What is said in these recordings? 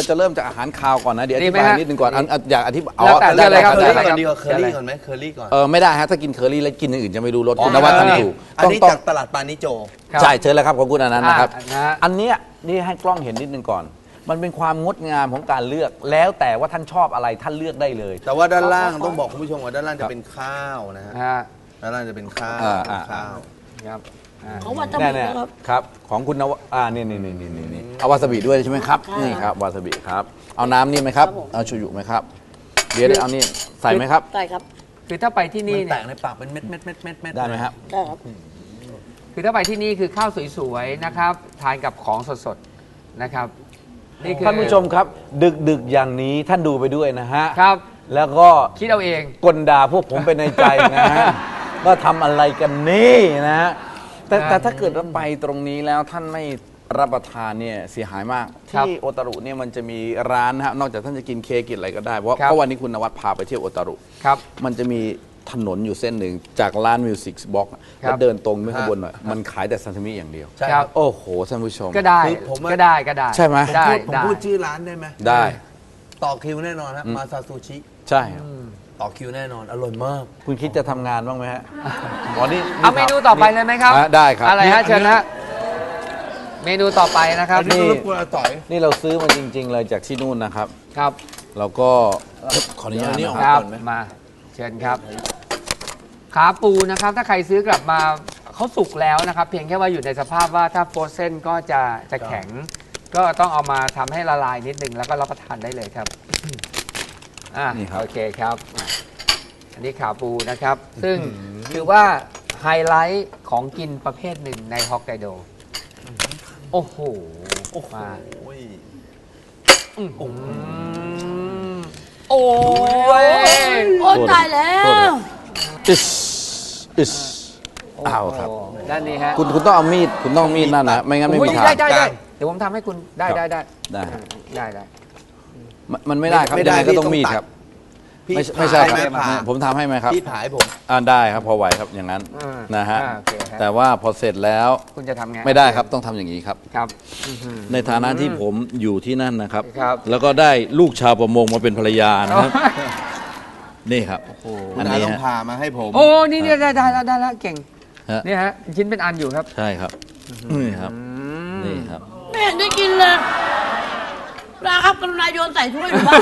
เราจะเริ่มจากอาหารคาวก่อนนะ เดี๋ยวอดีธิไหมบายฮะนิดนึงก่อนอันอันอยากอธิบายแล้วแต่ได้เลือกเลยครับได้เลือกได้เลยก่อนดีกว่าเคอรี่ก่อนไหมเคอรี่ก่อน เออไม่ได้ฮะถ้ากินเคอรี่แล้วกินอย่างอื่นจะไม่รู้รสอ๋อคุณนวัดทำถูกอันต้องนี้ต้องจากตลาดปานิโจ ครับใช่เชิญแล้วครับของคุณอนันต์นะครับ อ่านะฮะ อันเนี้ยนี่ให้กล้องเห็นนิดนึงก่อน มันเป็นความงดงามของการเลือก แล้วแต่ว่าท่านชอบอะไรท่านเลือกได้เลย แต่ว่าด้านล่างต้องบอกคุณผู้ชมว่าด้านล่างจะเป็นข้าวนะฮะ ฮะด้านล่างจะเป็นข้าวอ่าอ่าข้าว ครับ อ่าเขาว่าจะแน่มีแน่นะครับ ครับของคุณนวอ่านี่นี่นี่นี่นี่นี่เอาวาซาบิด้วยใช่ไหมครับค่ะนี่ครับวาซาบิครับ เอาน้ำนี่ไหมครับครับผม เอาชูยุไหมครับเดี๋ยวเดี๋ยวเอานี่ใส่ไหมครับ ได้ครับคือถ้าไปที่มันี่นแตเนี่ยกในปากเป็นเม็ดเม็ดเม็ดเม็ดเม็ดได้ไหมครับ ได้ครับ คือถ้าไปที่นี่คือข้าวสวยๆนะครับทานกับของสดๆนะครับนี่คือ ท่านผู้ชมครับ ดึกดึกๆอย่างนี้ท่านดูไปด้วยนะฮะครับ แล้วก็คิดเอาเอง กลด่าพวกผมไปในใจนะฮะ ว่าทำอะไรกันนี่นะฮะ แต่ครับแต่ถ้าเกิดว่าไปตรงนี้แล้วท่านไม่รับประทานเนี่ยเสียหายมาก ครับที่โอตารุเนี่ยมันจะมีร้านนะฮะนอกจากท่านจะกินเค้กกินอะไรก็ได้เพราะครับ เพราะวันนี้คุณนวัดพาไปเที่ยวโอตารุครับ มันจะมีถนนอยู่เส้นหนึ่งจากร้านมิวสิกบ็อกครัแล้วบเดินตรงไปข้างบนหน่อยมันขายแต่ซาซิมิอย่างเดียวใช่คครัรับบโอ้โหท่านผู้ชม ก็ได้คือผมว่าก็ได้ก็ได้ใช่ไหม ได้พูดผมได้พูดชื่อร้านได้ไหมได้ ต่อคิวแน่นอนครับมาซาซูชิ ใช่ครับ ต่อคิวแน่นอน อร่อยมาก คุณคิดจะทำงานบ้างไหมฮะอ๋อนี่เอาเมนูต่อไปเลยไหมครับอะได้ครับอะไรฮะเชิญฮะเมนูต่อไปนะครับอันนี้รบกวนอาต่อย นี่เราซื้อมาจริง ๆ เลยจากที่นู่นนะครับ ครับเราก็ขออนุญาตเดี๋ยวนะอันนี้คครับรับก่อนไหมมาเชิญครับ ขาปูนะครับถ้าใครซื้อกลับมาเขาสุกแล้วนะครับ เพียงแค่ว่าอยู่ในสภาพว่าถ้าโฟรเซนก็จะจะแข็ง ก็ต้องเอามาทำให้ละลายนิดนึงแล้วก็รับประทานได้เลยครับ อ่านี่ครับ โอเคครับอะอันนี้ขาปูนะครับ ซึ่งถือว่าไฮไลท์ของกินประเภทหนึ่งในฮอกไกโด โอ้โหโอ้โหมาโอ้โหโอ้ยโอ้ตายแล้วอิสอิสอ้าวครับ โโหด้านนี้ฮะคุณคุณต้องเอามีด คุณต้องเอามีดนั่นนะ ไม่งั้นไม่โอ้ยมีทาได้งได้ได้กลางเดี๋ยวผมทำให้คุณได้ครับได้ได้ได้ ได้ได้ มันมันไม่ได้ครับไม่ได้ยังงก็พี่ต้องมีดต้องตัด ครับ พี่ไม่ใช่ไม่ใช่ผ่าครับไหมผ่าผมทำให้ไหมครับพี่ผายผม อ่าได้ครับพอไหวครับอย่างนั้นอ่านะฮะอ่าโอเคฮะ แต่ว่าพอเสร็จแล้วคุณจะทำไงไม่ได้ครับต้องทำอย่างนี้ครับ ครับอื้อหือในฐานะที่ผมอยู่ที่นั่นนะครับ ครับ แล้วก็ได้ลูกชาวประมงมาเป็นภรรยานะครับ นี่ครับคุอัณนอานี้ต้องฮะ ผ่ามาให้ผม โอ้นี่เนี่ยได้ได้แล้วได้แล้วเก่งฮะ เนี่ยฮะชิ้นเป็นอันอยู่ครับ ใช่ครับนี่ครับ นี่ครับ ไม่เห็นได้กินเลย ปลาครับกรุณาโยนใส่ถ้วยหรือว่า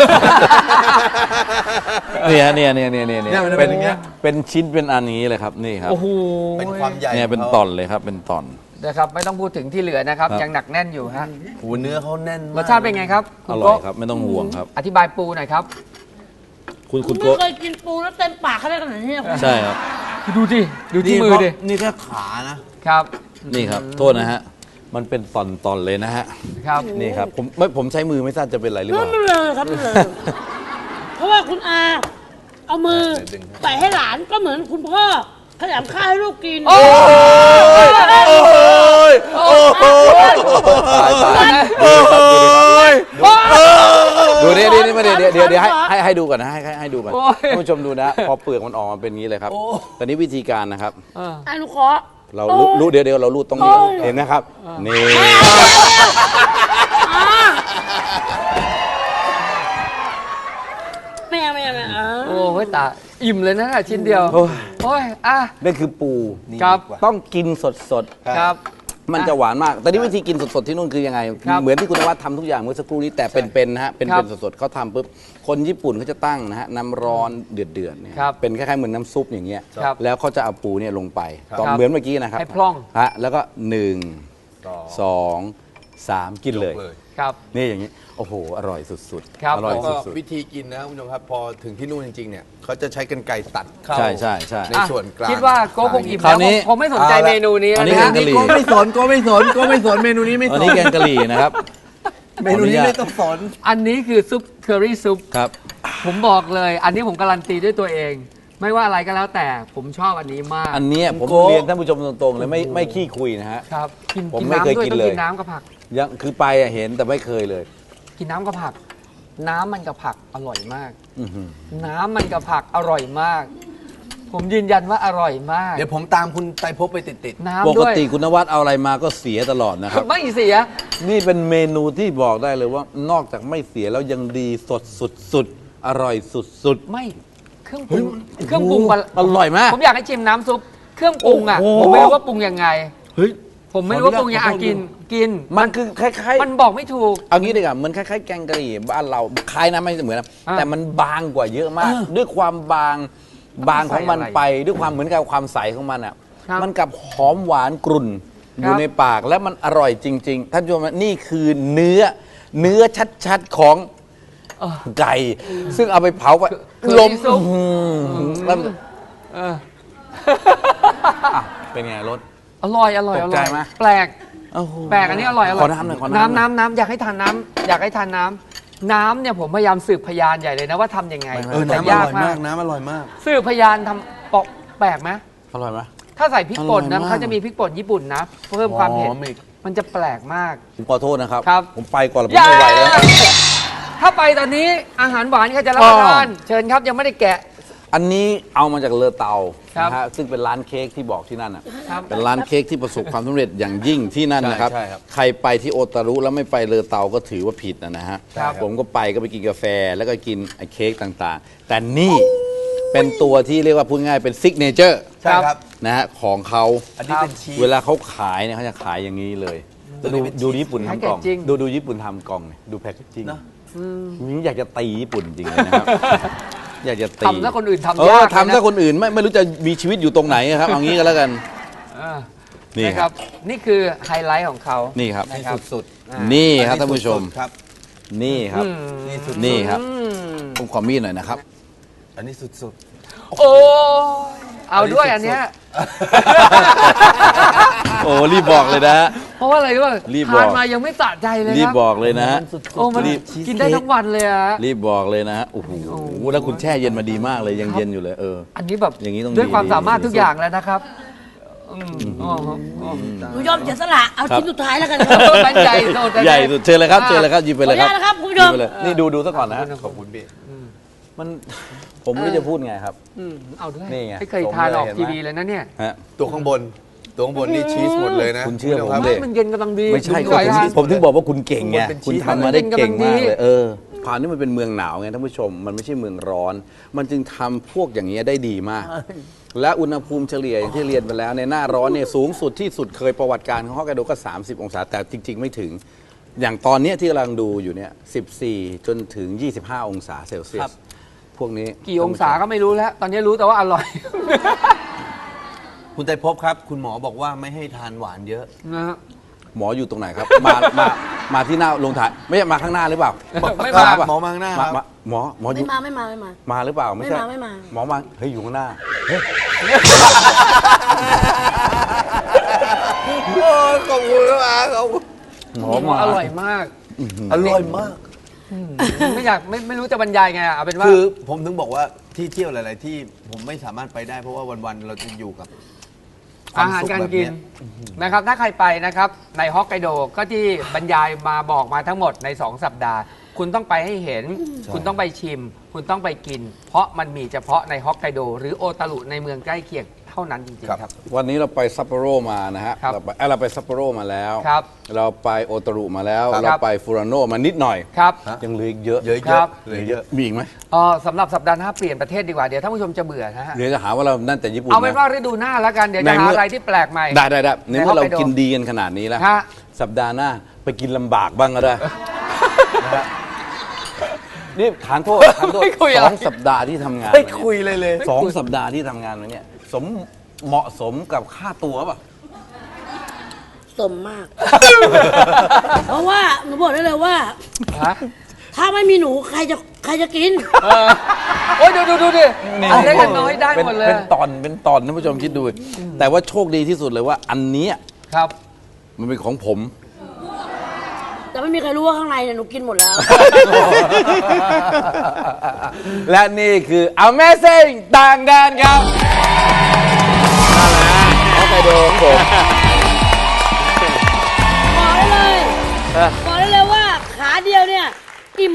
เนี่ยเนี่ยเนี่ยเนี่ยเนี่ยเนี่ยมันจะเป็เป็นนอย่างเงี้ย เป็นชิ้นเป็นอันนี้เลยครับนี่ครับโอ้โหเป็นความใหญ่เนี่ยเป็นของตขาอนเลยครับ เป็นตอน นะครับ ไม่ต้องพูดถึงที่เหลือนะครับ ครับ ยังหนักแน่นอยู่ฮะโอ้โหเนื้อเขาแน่นรมากสชาติเป็นไงครับอคุณร่อยโกะครับ ไม่ต้องห่วงครับ อธิบายปูหน่อยครับ คุณคุณไม่โกะเคยกินปูแล้วเต็มปากเขาได้ขนาดนี้นะคุณใช่ครับ ดูดิดูที่มือดินี่แค่ขานะ ครับ นี่ครับ โทษนะฮะ มันเป็นตอนตอนเลยนะฮะครับนี่ครับผมไม่ผมใช้มือไม่ทราบจะเป็นไรหรือเปนั่นล่า มันเลยครับมันเลยเพราะว่าคุณอา เอามือใส่ให้หลานก็เหมือนคุณพ่อขยำข้าวให้ลูกกินโอ้ยโอ้ยตายตายโอ้ยดูดิดินี่มาเดี๋ยวเดี๋ยวเดี๋ยวเดี๋ยวให้ให้ให้ดูก่อนนะให้ให้ให้ดูก่อนโอ้ยท่านผู้ชมดูนะ พอเปลือกมันออกมาเป็นอย่างนี้เลยครับตอนนี้วิธีการนะครับเอออนุเคราะห์ เรารู้รู้เดี๋ยวเดี๋ยวเรารูดตรงนี้โอ้ยเห็นนะครับ นี่ไม่เอาไม่เอาไม่เอา โอ้ยตาอิ่มเลยนะน่ะชิ้นเดียว โอ้ย โอ้ย อะ นั่นคือปูครับ ต้องกินสดสดๆครับ มันจะหวานมาก แต่นี่วิธีกินสดๆที่นู่นคือยังไง ครับเหมือนที่คุณนวัดทำทุกอย่างเมื่อสักครู่นี้แต่เป็นๆนะฮะ เป็นครับเป็นสดๆเขาทำปุ๊บ คนญี่ปุ่นเขาจะตั้งนะฮะน้ำร้อนเดือดๆเนี่ยครับเป็นคล้ายๆเหมือนน้ำซุปอย่างเงี้ย ครับแล้วเขาจะเอาปูเนี่ยลงไปตอนครับเหมือนเมื่อกี้นะครับให้พร่อง ฮะแล้วก็หนึ่งสองสามกินเลย ครับ นี่อย่างนี้ โอ้โห อร่อยสุดครับๆอร่อยแล้วก็สุดวิธีกินนะครับคุณผู้ชมครับพอถึงที่นู่นจริงๆเนี่ยเขาจะใช้กันไก่ตัดเข้า ๆ ใช่ใช่ใช่ ในส่วนกลาง คิดว่าโก็คงอิ่มคราแล้ววนี้ คงไม่สนใจเอาละเมนูนี้อันนี้นะฮะแกงกะหรี่ก็ไม่สนก็ไม่สนก็ไม่สนเมนูนี้ไม่สอันนนี้แกงกะหรี่นะครับเมนูนี้ไม่ต้องสนอันนี้คือซุปเคอรี่ซุป ครับ ผมบอกเลย อันนี้ผมการันตีด้วยตัวเอง ไม่ว่าอะไรก็แล้วแต่ผมชอบอันนี้มากอันเนี้ยผมโก้เรียนท่านผู้ชมตรงๆเลยไม่ไม่ขี้คุยนะฮะ ครับกินผมกินไม่เคยน้ำด้วยกินต้องเลย กินน้ำกับผัก ยังคือไปอะเห็นแต่ไม่เคยเลย กินน้ำกับผัก น้ำมันกับผักอร่อยมาก อื้อหือน้ำมันกับผักอร่อยมาก ผมยืนยันว่าอร่อยมาก เดี๋ยวผมตามคุณไตรภพไปติด น้ำปกด้วยติคุณนวัดเอาอะไรมาก็เสียตลอดนะครับ ไม่เสีย นี่เป็นเมนูที่บอกได้เลยว่านอกจากไม่เสียแล้วยังดีสดสุดสุดๆอร่อยสุดสุด ไม่เครื่องปรุงเครื่องปรุงมันอร่อยมากผมอยากให้ชิมน้ำซุป เครื่องปรุงอะโอ้โห ผมไม่รู้ว่าปรุงยังไงเฮ้ย ผมไม่รู้ว่าปรุงยังไงขออนุญาตอะกินกิน มันคือคล้ายๆ มันบอกไม่ถูก เอางี้ดีกว่ามันคล้ายๆแกงกะหรี่บ้านเราคล้ายนะไม่เหมือนนะอ่าแต่มันบางกว่าเยอะมาก ด้วยความบางบางของมันใส่อะไรไป ด้วยความเหมือนกับความใสของมันอะครับมันกับหอมหวานกรุ่นครับอยู่ในปากและมันอร่อยจริง ๆท่านผู้ชมนี่คือเนื้อเนื้อชัดๆของเออไก่ซึ่งเอาไปเผาไปคือลมซุป อื้อหือแล้วเออ อะเป็นไงรส อร่อยอร่อยตอกใจร่อยไหม แปลก โอ้โหแปลกอันนี้อร่อยอร่อยขอน้ำหน่อยขอน้ำน้ำน้ำน้ำอยากให้ทานน้ำอยากให้ทานน้ำน้ำเนี่ยผมพยายามสืบพยานใหญ่เลยนะว่าทำยังไงเออ แต่น้ำอยากร่อยมามากกน้ำอร่อยมาก สืบพยานทำปอกแปลกไหมอร่อยไหม ถ้าใส่พริกป่นอร่นะอยมาก เขาจะมีพริกป่นญี่ปุ่นนะ เพิ่มความเผ็ดหอมอีก มันจะแปลกมาก ผมขอโทษนะครับ ครับ ผมไปก่อนแล้วผมไม่ไหวแล้ว ถ้าไปตอนนี้อาหารหวานก็จะรับประทานเชิญครับยังไม่ได้แกะ อันนี้เอามาจากเลอเตาครับนะฮะซึ่งเป็นร้านเค้กที่บอกที่นั่นอะครับเป็นร้านเค้กที่ประสบความสำเร็จอย่างยิ่งที่นั่นนะครับ ใช่ใช่ครับใครไปที่โอตารุแล้วไม่ไปเลอเตาก็ถือว่าผิดนะนะฮะครับ ผมก็ไปก็ไปกินกาแฟแล้วก็กินไอ้เค้กต่างๆ แต่นี่เป็นตัวที่เรียกว่าพูดง่ายเป็นซิกเนเจอร์ใช่ครับ นะฮะของเขาอันนี้เป็นชีส เวลาเขาขายเนี่ยเขาจะขายอย่างนี้เลยตัวนี้ดูเป็นดูชีสญี่ปุ่นทำกล่อง Packaging ดูดูญี่ปุ่นทำกล่องเนี่ยดูแพ็กเกจจิ้งเนอะนี่อยากจะตีญี่ปุ่นจริงเลยนะครับ อยากจะตีทำซะคนอื่นทำเอยาอกเลยนะทำซะคนอื่นไม่ไม่รู้จะมีชีวิตอยู่ตรงไหนครับเอางี้ก็แล้วกันเออนี่นะคครัรับ บ นี่คือไฮไลท์ของเขานี่ครับนะครับสุดอ่านี่ๆครับอัท่านผู้ชมสุดๆครับ นี่ครับอืมนี่สุดนี่ครับ อืมผมขอมีดหน่อยนะครับ อันนี้สุด โอ้ย เอาด้วยอันเนี้ย โอ้รีบบอกเลยนะฮะ เพราะว่าอะไรรู้ป่ะรีบบอก ทานมายังไม่สะใจเลยรีบครับบอกเลยนะฮะ โอ้มันรีบ กินได้ทั้งวันเลยอะรีบบอกเลยนะฮะโอ้โหโอ้โหแล้วคุณแช่เย็นมาดีมากเลยยังเย็นอยู่เลยเออ อันนี้แบบอย่างนี้ต้องด้วยดีความดีสามารถดี ทุกอย่างแล้วนะครับอืมอ๋ออ๋อหนูยอมเสียสละเอาครับชิ้นสุดท้ายแล้วกันมั่นใจโดนใหญ่สุดเชิญเลยครับเชิญเลยครับหยิบไปเลยครับขออนุญาตนะครับคุณผู้ชม หยิบไปเลยนี่ดูดูซะก่อนนะฮะๆขอบคุณพี่ มันผมไม่รู้จะพูดไงครับ อืมเอาด้วยนี่ไงไม่เคยทานออกผมเลยทีเห็นไหม วีเลยนะเนี่ยฮะตัวข้างบน ตัวข้างบนนี่ชีสหมดเลยนะคุณเชื่อผมรับดิ มันเย็นกำลังดีไม่ใช่ดูก็สายผมทานผมถึงบอกว่าคุณเก่งไงมันเป็นคุณชีสทำมาได้เก่งมากมันเป็นกำลังดีเลยเออความที่มันเป็นเมืองหนาวไงท่านผู้ชม มันไม่ใช่เมืองร้อน มันจึงทำพวกอย่างเงี้ยได้ดีมาก และอุณหภูมิเฉลี่ยอย่างที่เรียนไปแล้วในหน้าร้อนเนี่ยสูงสุดที่สุดเคยประวัติการของฮอกไกโดก็ 30 องศาแต่จริง ๆ ไม่ถึง อย่างตอนเนี้ยที่กำลังดูอยู่เนี่ย 14 จนถึง 25 องศาเซลเซียครัสบ พวกนี้กี่องศาก็ไม่รู้แล้ว ตอนนี้รู้แต่ว่าอร่อย คุณไตรภพครับ คุณหมอบอกว่าไม่ให้ทานหวานเยอะ นะฮะ หมออยู่ตรงไหนครับ มามามาที่หน้าลงถ่ายไม่ใช่มาข้างหน้าหรือเปล่าไม่มาป่ะหมอมาข้างหน้าครับมหมอหมออไม่ยู่มาไม่มาไม่มา มาหรือเปล่าไม่ใช่ไม่มาไม่มา หมอมาเฮ้ยอยู่ข้างหน้าโอ้ขอบคุณครับขอบคุณหมอมาอร่อยมาก อร่อยมาก ไม่อยากไม่ไม่รู้จะบรรยายไงอะเอาเป็นว่า คือผมถึงบอกว่าที่เที่ยวหลาย ๆ ที่ผมไม่สามารถไปได้ เพราะว่าวัน ๆ เราจะอยู่กับควอามหารสุขการแบบกิเยนนะครับ ถ้าใครไปนะครับ ในฮอกไกโดก็ที่บรรยายมาบอกมาทั้งหมดใน 2 สัปดาห์ คุณต้องไปให้เห็น คุณต้องไปชิม คุณต้องไปกิน เพราะมันมีเฉพาะในฮอกไกโด หรือโอตารุในเมืองใกล้เคียงเท่านั้นจริงๆครับ วันนี้เราไปซัปโปโรมานะฮะครับเราไปเอ้ยเราไปซัปโปโรมาแล้ว ครับเราไปโอตารุมาแล้ว ครับ เราไปฟูรานโนมานิดหน่อย ครับ ยังเหลืออีกเยอะเยอะครัเยอะบเลยเยอะมีอีกไหมเออสำหรับสัปดาห์หน้าเปลี่ยนประเทศดีกว่า เดี๋ยวท่านผู้ชมจะเบื่อนะฮะ เดี๋ยวจะหาว่าเรานั่นแต่ญี่ปุ่นเอาเป็นนะว่าฤดูหน้าแล้วกัน เดี๋ยวในจะหาเมื่ออ อะไรที่แปลกใหม่ ได้ได้ได้ในเมื่อเราในฮอกไกโดกินดีกันขนาดนี้แล้วฮะ สัปดาห์หน้าไปกินลำบากบ้างก็ได้นะฮะ นี่ขานโทษขานโทษไม่คุยสอะไรองสัปดาห์ที่ทำงานไม่มานี่คุยเลยเลย สองสัปดาห์ที่ทำงานมาเนี่ย สมเหมาะสมกับค่าตัวป่ะ สมมาก เพราะว่าหนูบอกได้เลยว่า ฮะถ้าไม่มีหนูใครจะใครจะกินเออโอ้ยดูดูดูดิอันเล็กอันน้อยได้เป็นหมดเลยเป็นตอนเป็นตอนท่านผู้ชมคิดดู แต่ว่าโชคดีที่สุดเลยว่า อันเนี้ยครับ มันเป็นของผม แต่ไม่มีใครรู้ว่าข้างในเนี่ยหนูกินหมดแล้ว และนี่คือ Amazing ต่างแดนครับนั่นแหละฮอกไกโดของผม บอกได้เลย บอกได้เลยว่าขาเดียวเนี่ย อิ่ม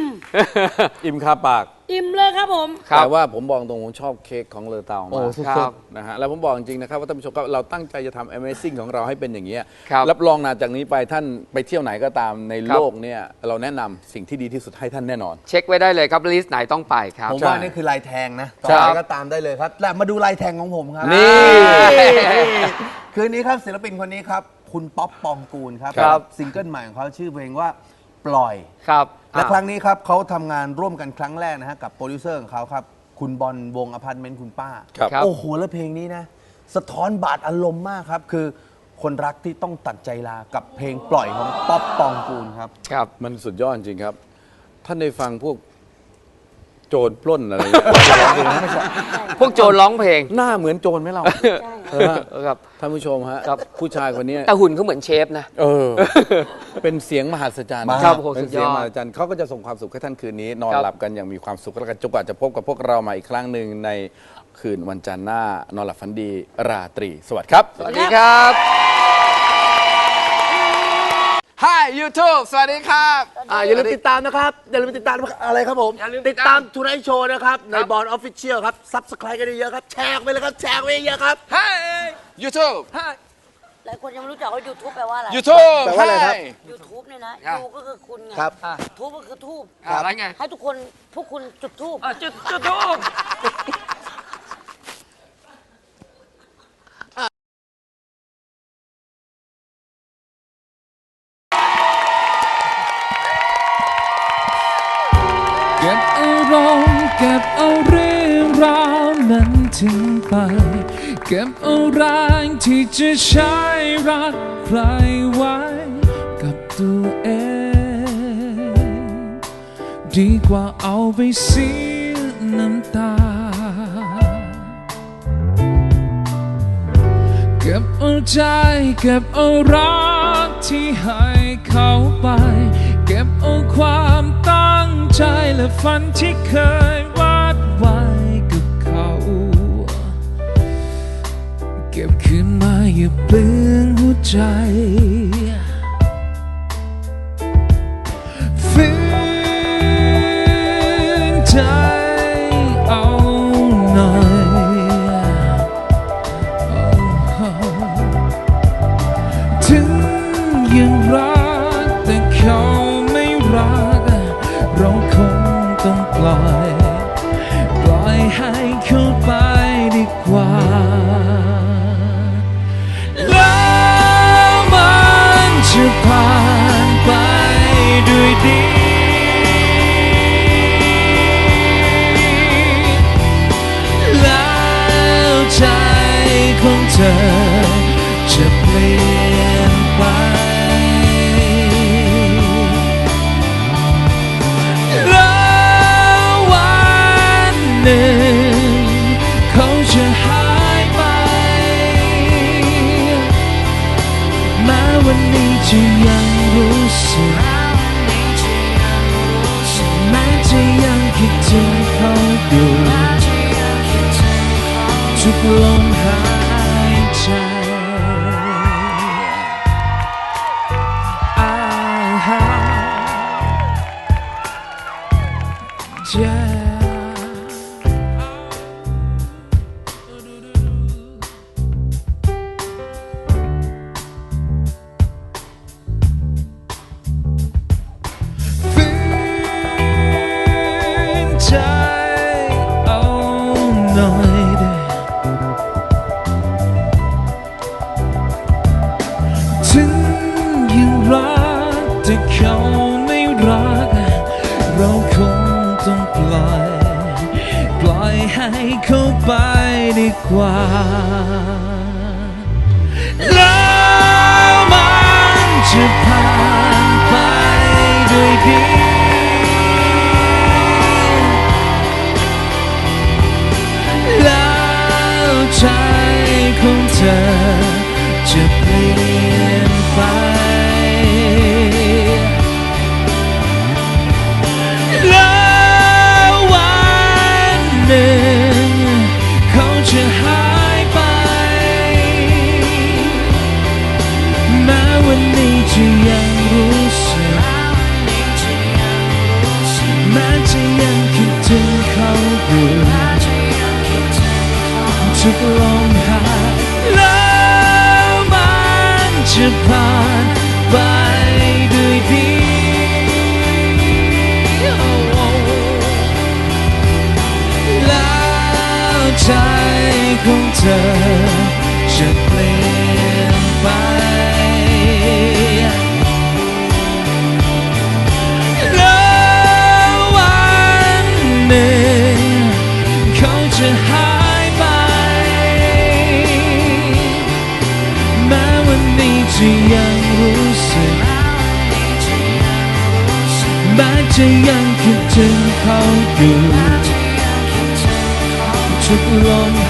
อิ่มคาปาก อิ่มเลยครับผม ครับแต่ว่าผมบอกตรงผมชอบเค้กของเลอเตาโอ้มากสุดครับนะฮะแล้วผมบอกจริงๆนะครับว่าท่านผู้ชมครับเราตั้งใจจะทำ Amazing ของเราให้เป็นอย่างนี้ยครับรับรองนะจากนี้ไปท่านไปเที่ยวไหนก็ตามในครับ โลกเนี่ยเราแนะนำสิ่งที่ดีที่สุดให้ท่านแน่นอน เช็คไว้ได้เลยครับลิสต์ไหนต้องไปครับ ผมว่านี่คือลายแทงนะต่อใช่ไปก็ตามได้เลยครับแต่มาดูลายแทงของผมครับ นี่ คืนนี้ครับศิลปินคนนี้ครับ คุณป๊อปปองกูลครับครับ ซิงเกิลใหม่ของเขาชื่อเพลงว่าปล่อย ครับ และอะครั้งนี้ครับเขาทำงานร่วมกันครั้งแรกนะฮะกับโปรดิวเซอร์ของเขาครับ คุณบอลวงอพาร์ตเมนต์คุณป้าครับครับ โอ้โห แล้วเพลงนี้นะ สะท้อนบาดอารมณ์มากครับ คือคนรักที่ต้องตัดใจลากับเพลงปล่อยของป๊อปปองกูลครับ ครับ มันสุดยอดจริงครับ ท่านได้ฟังพวกโจรปล้นอะไรอย่างเงี้ยพวกโจรร้องเพลง หน้าเหมือนโจรไหมเราเออฮะ ครับท่านผู้ชมฮะครับ ผู้ชายคนเนี้ยแต่หุ่นเขาเหมือนเชฟนะ เออ เป็นเสียงมหัศจรรย์ครับโอ้โหเป็นสุดยอดเสียงมหัศจรรย์เขาก็จะส่งความสุขให้ท่านคืนนี้ นอนครับหลับกันอย่างมีความสุขแล้วกันจนกว่าจะพบกับพวกเรามาอีกครั้งหนึ่งในคืนวันจันทร์หน้า นอนหลับฝันดีราตรี สวัสดีครับ สวัสดีครับ Hi YouTube สวัสดีครับอ่าอย่าลืมติดตามนะครับ อย่าลืมติดตามอะไรครับผมอย่าลืมติติดดตาตามมทูไนท์โชว์นะครับ ในครับบอลออฟฟิเชียลครับซับสไครต์กันเยอะๆครับ แชร์ไปเลยครับ แชร์ไปเยอะๆครับ Hi YouTube Hi หลายคนยังไม่รู้จักว่า YouTube แปลว่าอะไร YouTube แปลว่าอะไรครับ Hi YouTube เนี่ยนะครับยูก็คือคุณไงครับ ทูบก็คือทูบอะอะไรไง ให้ทุกคนพวกคุณจุดทูบอะจุดจุดทูบ เก็บเอาแรงที่จะใช้รักใครไว้กับตัวเอง ดีกว่าเอาไปเสียน้ำตา เก็บเอาใจเก็บเอารักที่ให้เขาไป เก็บเอาความตั้งใจและฝันที่เคย เก็บขึ้นมาอย่าเปลืองหัวใจ วันนี้จะยังรู้สึกแม้จ มันจะผ่ จะยังรู้สึกแม้จะยังคิดถึงเขาอยู่ทุกลมหายแล้วมันจะผ่านไปด้วยดีแล้วใจของเธอ จะยังคิดถึงเขาอยู่ทุกลม